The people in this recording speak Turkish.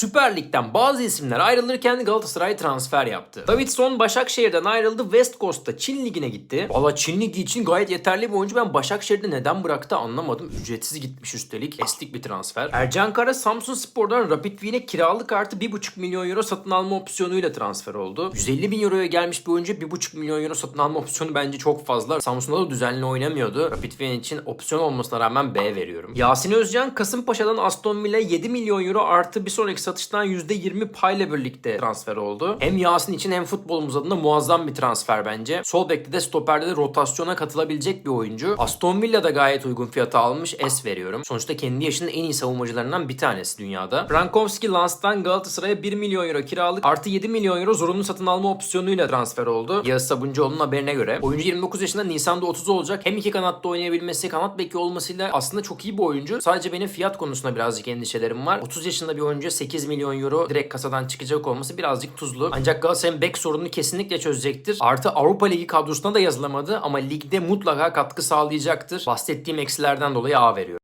Süper Lig'den bazı isimler ayrılırken Galatasaray transfer yaptı. Davidson Başakşehir'den ayrıldı. West Coast'ta Çin Ligi'ne gitti. Valla Çin Ligi için gayet yeterli bir oyuncu. Ben Başakşehir'de neden bıraktı anlamadım. Ücretsiz gitmiş üstelik. Eslik bir transfer. Ercan Kara Samsun Spor'dan Rapid Wien'e kiralık artı 1,5 milyon euro satın alma opsiyonuyla transfer oldu. 150 bin euroya gelmiş bir oyuncu 1,5 milyon euro satın alma opsiyonu bence çok fazla. Samsun'da da düzenli oynamıyordu. Rapid Wien için opsiyon olmasına rağmen B veriyorum. Yasin Özcan Kasımpaşa'dan Aston Villa 7 milyon euro artı bir sonraki satıştan %20 payla birlikte transfer oldu. Hem Yasin için hem futbolumuz adına muazzam bir transfer bence. Sol bekte de stoperde de rotasyona katılabilecek bir oyuncu. Aston Villa da gayet uygun fiyata almış. S veriyorum. Sonuçta kendi yaşının en iyi savunmacılarından bir tanesi dünyada. Frankowski Lans'tan Galatasaray'a 1 milyon euro kiralık artı 7 milyon euro zorunlu satın alma opsiyonuyla transfer oldu. Yağız Sabuncuoğlu'nun haberine göre. Oyuncu 29 yaşında Nisan'da 30 olacak. Hem iki kanatta oynayabilmesi, kanat beki olmasıyla aslında çok iyi bir oyuncu. Sadece benim fiyat konusunda birazcık endişelerim var. 30 yaşında bir oyuncu 8 milyon euro direkt kasadan çıkacak olması birazcık tuzlu. Ancak Galatasaray'ın bek sorununu kesinlikle çözecektir. Artı Avrupa Ligi kadrosuna da yazılamadı ama ligde mutlaka katkı sağlayacaktır. Bahsettiğim eksilerden dolayı A veriyorum.